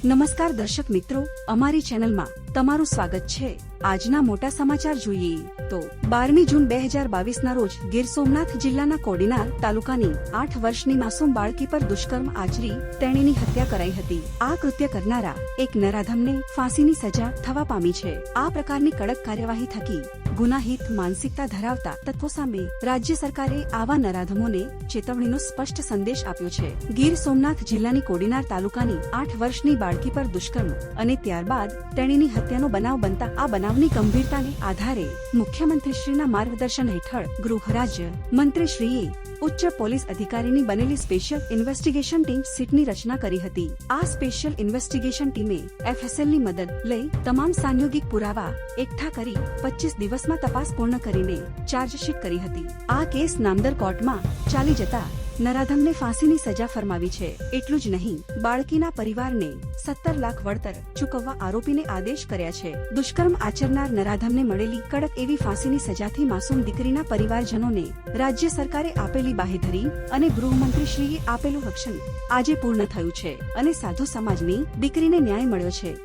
નમસ્કાર દર્શક મિત્રો અમારી ચેનલમાં તમારું સ્વાગત છે. આજના મોટા સમાચાર જોઈએ. તો બારમી જૂન બે હજાર બાવીસના રોજ ગીર સોમનાથ જિલ્લાના કોડીનાર તાલુકાની આઠ વર્ષની માસૂમ બાળકી પર દુષ્કર્મ આચરી તેણીની હત્યા કરાઈ હતી. આ કૃત્ય કરનારા એક નરાધમને ફાંસીની સજા થવા પામી છે. આ પ્રકારની કડક કાર્યવાહી થકી ગુનાહિત માનસિકતા ધરાવતા તત્વો સામે રાજ્ય સરકારે આવા નરાધમોને ચેતવણીનો સ્પષ્ટ સંદેશ આપ્યો છે. ગીર સોમનાથ જિલ્લાની કોડીનાર તાલુકાની આઠ વર્ષની બાળકી પર દુષ્કર્મ અને ત્યારબાદ તેણીની હત્યાનો બનાવ બનતા આ બનાવની ગંભીરતાને આધારે મુખ્યમંત્રીશ્રીના માર્ગદર્શન હેઠળ ગૃહ રાજ્ય મંત્રીશ્રીએ ઉચ્ચ પોલીસ અધિકારીની બનેલી સ્પેશિયલ ઇન્વેસ્ટિગેશન ટીમ સીટની રચના કરી હતી. આ સ્પેશિયલ ઇન્વેસ્ટિગેશન ટીમે એફએસએલની મદદ લઈ તમામ સાંયોગિક પુરાવા એકઠા કરી પચીસ દિવસમાં તપાસ પૂર્ણ કરીને ચાર્જશીટ કરી હતી. આ કેસ નામદર કોર્ટમાં ચાલી જતા નરાધમને ફાંસીની સજા ફરમાવી છે. એટલું જ નહીં, બાળકીના પરિવારને સત્તર લાખ વળતર ચૂકવવા આરોપીને આદેશ કર્યા છે. દુષ્કર્મ આચરનાર નરાધમને મળેલી કડક એવી ફાંસીની સજાથી માસૂમ દીકરીના પરિવારજનોને રાજ્ય સરકારે આપેલી બાહેધરી અને ગૃહમંત્રીશ્રીએ આપેલું રક્ષણ આજે પૂર્ણ થયું છે અને સાધુ સમાજની દીકરીને ન્યાય મળ્યો છે.